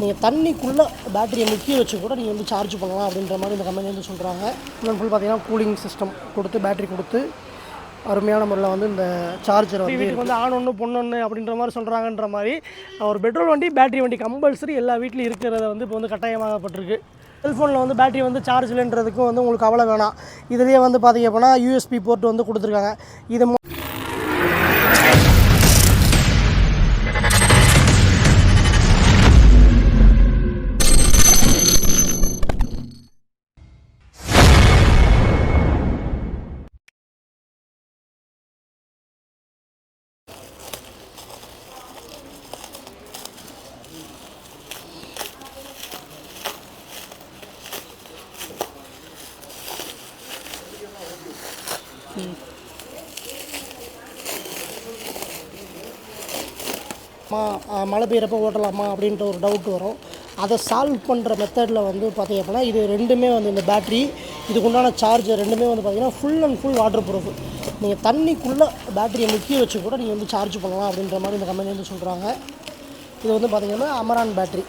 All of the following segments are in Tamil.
நீங்கள் தண்ணிக்குள்ளே பேட்டரியை முக்கிய வச்சு கூட நீங்கள் வந்து சார்ஜ் பண்ணலாம் அப்படின்ற மாதிரி இந்த கம்பெனி வந்து சொல்கிறாங்க ஃபுல் ஃபுல் பார்த்தீங்கன்னா கூலிங் சிஸ்டம் கொடுத்து பேட்டரி கொடுத்து அருமையான முறையில் வந்து இந்த சார்ஜர் வந்து வீட்டுக்கு வந்து ஆண் ஒன்று பொண்ணு ஒன்று அப்படின்ற மாதிரி சொல்கிறாங்கன்ற மாதிரி ஒரு பெட்ரோல் வண்டி பேட்டரி வண்டி கம்பல்சரி எல்லா வீட்லையும் இருக்கிறத வந்து இப்போ வந்து கட்டாயமாகப்பட்டிருக்கு செல்ஃபோனில் வந்து பேட்டரி வந்து சார்ஜ் இல்லைன்றதுக்கும் வந்து உங்களுக்கு கவலை வேணாம். இதுலேயே வந்து பார்த்தீங்க அப்படின்னா யூஎஸ்பி போர்ட் வந்து கொடுத்துருக்காங்க. இது மா மழை பெய்யறப்போ ஓட்டலாமா அப்படின்ற ஒரு டவுட் வரும். அதை சால்வ் பண்ணுற மெத்தடில் வந்து பார்த்தீங்க அப்படின்னா இது ரெண்டுமே வந்து இந்த பேட்ரி இதுக்கு உண்டான சார்ஜர் ரெண்டுமே வந்து பார்த்தீங்கன்னா full and full waterproof நீங்கள் தண்ணிக்குள்ளே பேட்டரியை முக்கிய வச்சு கூட நீங்கள் வந்து சார்ஜ் பண்ணலாம் அப்படின்ற மாதிரி இந்த கம்பெனி வந்து சொல்கிறாங்க இது வந்து பார்த்திங்கன்னா Amaron battery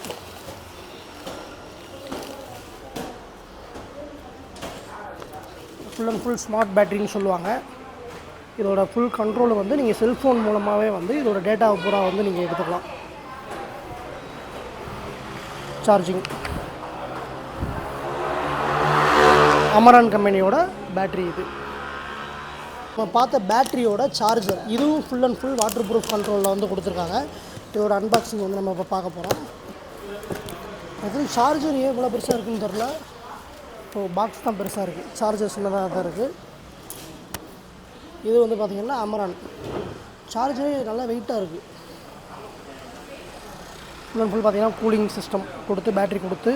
full and full smart பேட்டரின்னு சொல்லுவாங்க. இதோட ஃபுல் கண்ட்ரோல் வந்து நீங்கள் செல்ஃபோன் மூலமாகவே வந்து இதோட டேட்டாவை பூரா வந்து நீங்கள் எடுத்துக்கலாம். சார்ஜிங் அமரான் கம்பெனியோட பேட்டரி இது. நம்ம பார்த்த பேட்டரியோட சார்ஜர் இதுவும் full and full waterproof கண்ட்ரோலில் வந்து கொடுத்துருக்காங்க. இதோட அன்பாக்சிங் வந்து நம்ம இப்போ பார்க்க போகிறோம் அது சார்ஜர் ஏன் இவ்வளோ பெருசாக இருக்குன்னு தெரில ஸோ பாக்ஸ் தான் பெருசாக இருக்குது சார்ஜர் சின்னதாக தான் இருக்குது இது வந்து பார்த்திங்கன்னா அமரான் சார்ஜரே நல்லா வெயிட்டாக இருக்குது ஃபுல் அண்ட் ஃபுல் பார்த்திங்கன்னா கூலிங் சிஸ்டம் கொடுத்து பேட்டரி கொடுத்து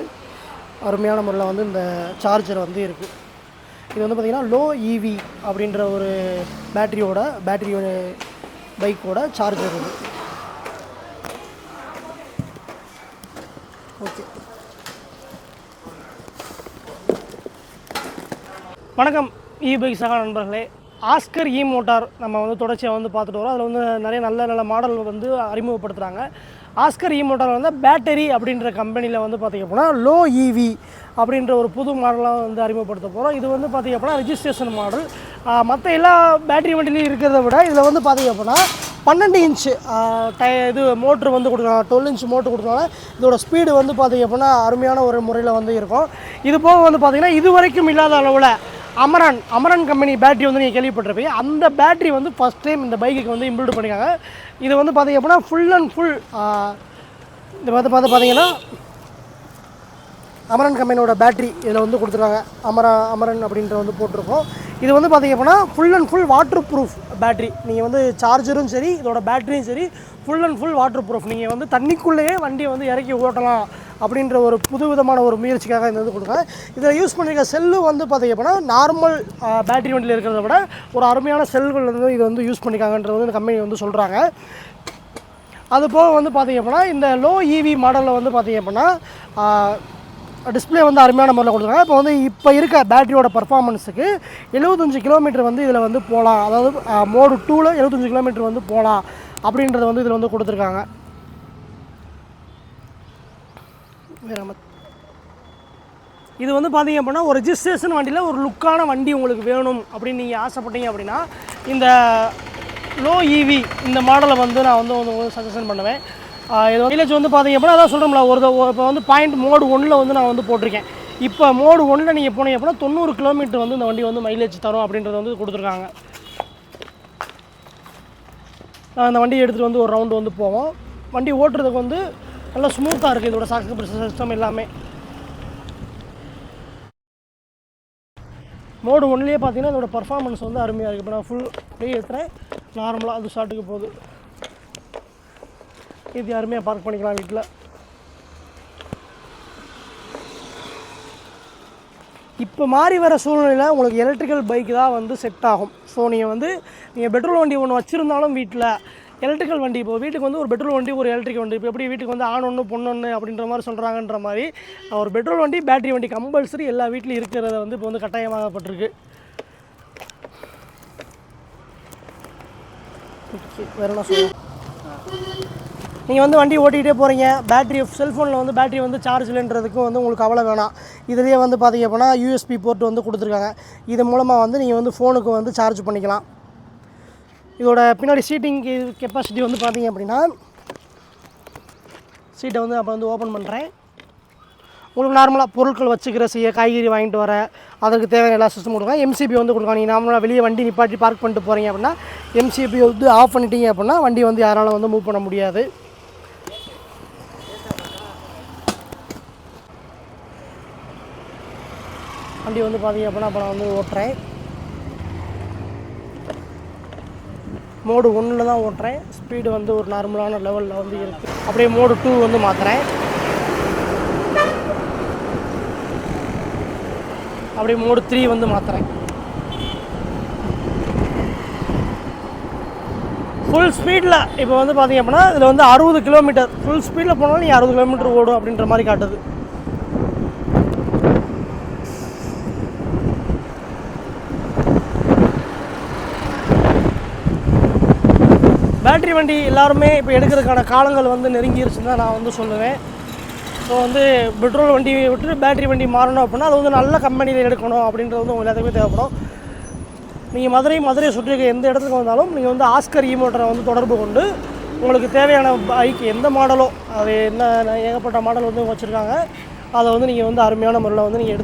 அருமையான முறையில் வந்து இந்த சார்ஜர் வந்து இருக்குது இது வந்து பார்த்திங்கன்னா லோ இவி அப்படின்ற ஒரு பேட்டரியோட பேட்டரியோட பைக்கோட சார்ஜர் இது. ஓகே வணக்கம் இ பைக் சகா நண்பர்களே. ஆஸ்கர் இ மோட்டார் நம்ம வந்து தொடர்ச்சியாக வந்து பார்த்துட்டு வரோம். அதில் வந்து நிறைய நல்ல நல்ல மாடல் வந்து அறிமுகப்படுத்துகிறாங்க ஆஸ்கர் இ மோட்டார் வந்து பேட்டரி அப்படின்ற கம்பெனியில் வந்து பார்த்திங்க அப்படின்னா லோ இவி அப்படின்ற ஒரு புது மாடலாக வந்து அறிமுகப்படுத்த போகிறோம் இது வந்து பார்த்திங்க அப்படின்னா ரிஜிஸ்ட்ரேஷன் மாடல் மற்ற எல்லா பேட்டரி வண்டிலையும் இருக்கிறத விட இதில் வந்து பார்த்திங்க அப்படின்னா பன்னெண்டு இன்ச்சு டய இது மோட்ரு வந்து கொடுக்குறாங்க டுவெல் இன்ச் மோட்ரு கொடுத்தனால இதோட ஸ்பீடு வந்து பார்த்திங்க அப்படின்னா அருமையான ஒரு முறையில் வந்து இருக்கும். இது போக வந்து பார்த்திங்கன்னா இது வரைக்கும் இல்லாத அளவில் அமரன் அமரன் கம்பெனி பேட்டரி வந்து நீங்கள் கேள்விப்பட்டிருப்பீங்க. அந்த பேட்டரி வந்து ஃபஸ்ட் டைம் இந்த பைக்குக்கு வந்து இம்ப்ளூட் பண்ணியிருக்காங்க இது வந்து பார்த்திங்க அப்படின்னா ஃபுல் அண்ட் ஃபுல் இது வந்து பார்த்து பார்த்தீங்கன்னா அமரன் கம்பெனியோட பேட்டரி இதில் வந்து கொடுத்துருக்காங்க. அமரா அமரன் அப்படின்ற வந்து போட்டிருக்கோம். இது வந்து பார்த்திங்க அப்படின்னா full and full waterproof battery நீங்கள் வந்து சார்ஜரும் சரி இதோட பேட்டரியும் சரி full and full waterproof நீங்கள் வந்து தண்ணிக்குள்ளேயே வண்டியை வந்து இறக்கி ஓட்டலாம். அப்படின்ற ஒரு புது விதமான ஒரு முயற்சிக்காக இந்த வந்து கொடுக்குறாங்க. இதில் யூஸ் பண்ணியிருக்க செல்லு வந்து பார்த்திங்க அப்படின்னா நார்மல் பேட்டரி வண்டியில் இருக்கிறத விட ஒரு அருமையான செல்கள் வந்து இது வந்து யூஸ் பண்ணியிருக்காங்கன்றது வந்து இந்த கம்பெனி வந்து சொல்கிறாங்க அது போக வந்து பார்த்திங்க அப்படின்னா இந்த லோ இவி மாடலில் வந்து பார்த்திங்க அப்படின்னா டிஸ்ப்ளே வந்து அருமையான முறையில் கொடுத்துருக்காங்க இப்போ வந்து இப்போ இருக்க பேட்டரியோட பர்ஃபார்மன்ஸுக்கு எழுபத்தஞ்சு கிலோமீட்டர் வந்து இதில் வந்து போகலாம் அதாவது மோடு டூவில் எழுபத்தஞ்சு கிலோமீட்டர் வந்து போகலாம் அப்படின்றத வந்து இதில் வந்து கொடுத்துருக்காங்க. வேற இது வந்து பார்த்தீங்க அப்படின்னா ஒரு ரிஜிஸ்ட்ரேஷன் வண்டியில் ஒரு லுக்கான வண்டி உங்களுக்கு வேணும் அப்படின்னு நீங்கள் ஆசைப்பட்டீங்க அப்படின்னா இந்த லோ இவி இந்த மாடலை வந்து நான் வந்து உங்களுக்கு சஜஷன் பண்ணுவேன். இது மைலேஜ் வந்து பார்த்தீங்க அப்படின்னா அதான் சொல்கிறோம்ல ஒரு இப்போ வந்து பாயிண்ட் மோடு ஒன்றில் வந்து நான் வந்து போட்டிருக்கேன். இப்போ மோடு ஒன்றில் நீங்கள் போனீங்க அப்படின்னா தொண்ணூறு கிலோமீட்டர் வந்து இந்த வண்டி வந்து மைலேஜ் தரும் அப்படின்றத வந்து கொடுத்துருக்காங்க. நான் அந்த வண்டியை எடுத்துகிட்டு வந்து ஒரு ரவுண்டு வந்து போவோம். வண்டி ஓட்டுறதுக்கு வந்து நல்லா ஸ்மூத்தாக இருக்குது இதோட சாக்கு சிஸ்டம் எல்லாமே. மோடு ஒன்லேயே பார்த்தீங்கன்னா இதோட பர்ஃபார்மன்ஸ் வந்து அருமையாக இருக்குது இப்போ நான் ஃபுல் அப்படியே ஏற்றுறேன் நார்மலாக அது ஷாட்டுக்கு போகுது. இது அருமையாக பார்க் பண்ணிக்கலாம் வீட்டில் இப்போ மாறி வர சூழ்நிலையில் உங்களுக்கு எலக்ட்ரிக்கல் பைக் தான் வந்து செட் ஆகும். ஸோ நீங்கள் வந்து நீங்கள் பெட்ரோல் வண்டி ஒன்று வச்சுருந்தாலும் வீட்டில் எலக்ட்ரிக்கல் வண்டி இப்போ வீட்டுக்கு வந்து ஒரு பெட்ரோல் வண்டி ஒரு எலக்ட்ரிக் வண்டி. இப்போ எப்படி வீட்டுக்கு வந்து ஆண் ஒன்று பொண்ணு ஒன்று அப்படின்ற மாதிரி சொல்கிறாங்கன்ற மாதிரி ஒரு பெட்ரோல் வண்டி பேட்டரி வண்டி கம்பல்சரி எல்லா வீட்லையும் இருக்கிறத வந்து இப்போ வந்து கட்டாயமாகப்பட்டிருக்கு. வேறு என்ன சொல்லுவோம் நீங்கள் வந்து வண்டி ஓட்டிகிட்டே போகிறீங்க பேட்டரி செல்ஃபோனில் வந்து பேட்டரி வந்து சார்ஜ் இல்லைன்றதுக்கும் வந்து உங்களுக்கு கவலை வேணாம். இதுலேயே வந்து பார்த்தீங்க அப்படின்னா யூஎஸ்பி போர்ட் வந்து கொடுத்துருக்காங்க. இது மூலமாக வந்து நீங்கள் வந்து ஃபோனுக்கு வந்து சார்ஜ் பண்ணிக்கலாம். இதோட பின்னாடி சீட்டிங் கெப்பாசிட்டி வந்து பார்த்தீங்க அப்படின்னா சீட்டை வந்து அப்போ வந்து ஓப்பன் பண்ணுறேன் உங்களுக்கு நார்மலாக பொருட்கள் வச்சுக்கிற செய்ய காய்கறி வாங்கிட்டு வர அதற்கு தேவையான எல்லா சிஸ்டம் கொடுக்கலாம் எம்சிபி வந்து கொடுக்கலாம் நீங்கள் நார்மலாக வெளியே வண்டி நிப்பாட்டி பார்க் பண்ணிட்டு போகிறீங்க அப்படின்னா எம்சிபி வந்து ஆஃப் பண்ணிட்டீங்க அப்படின்னா வண்டி வந்து யாராலும் வந்து மூவ் பண்ண முடியாது. வண்டி வந்து பார்த்தீங்க அப்படின்னா அப்போ நான் வந்து ஓட்டுறேன். மோடு ஒன்றில் தான் ஓட்டுறேன். ஸ்பீடு வந்து ஒரு நார்மலான லெவலில் வந்து இருக்குது அப்படியே மோடு டூ வந்து மாற்றுறேன் அப்படியே மோடு த்ரீ வந்து மாற்றுறேன் ஃபுல் ஸ்பீடில் இப்போ வந்து பார்த்தீங்க அப்படின்னா இதில் வந்து அறுபது கிலோமீட்டர் ஃபுல் ஸ்பீடில் போனாலும் நீ அறுபது கிலோமீட்டர் ஓடும் அப்படின்ற மாதிரி காட்டுது. பேட்டரி வண்டி எல்லாருமே இப்போ எடுக்கிறதுக்கான காலங்கள் வந்து நெருங்கிருச்சுன்னு தான் நான் வந்து சொல்லுவேன். ஸோ வந்து பெட்ரோல் வண்டி விட்டு பேட்டரி வண்டி மாறணும் அப்படின்னா அது வந்து நல்ல கம்பெனியில் எடுக்கணும் அப்படின்றது வந்து உங்கள் எல்லாத்துக்குமே தேவைப்படும். நீங்கள் மதுரை மதுரை சுற்றி எந்த இடத்துக்கு வந்தாலும் நீங்கள் வந்து ஆஸ்கர் ஈமோட்டரை வந்து தொடர்பு கொண்டு உங்களுக்கு தேவையான பைக் எந்த மாடலோ அது என்ன ஏகப்பட்ட மாடல் வந்து வச்சுருக்காங்க. அதை வந்து நீங்கள் வந்து அருமையான முறையில் வந்து நீங்கள் எடுத்து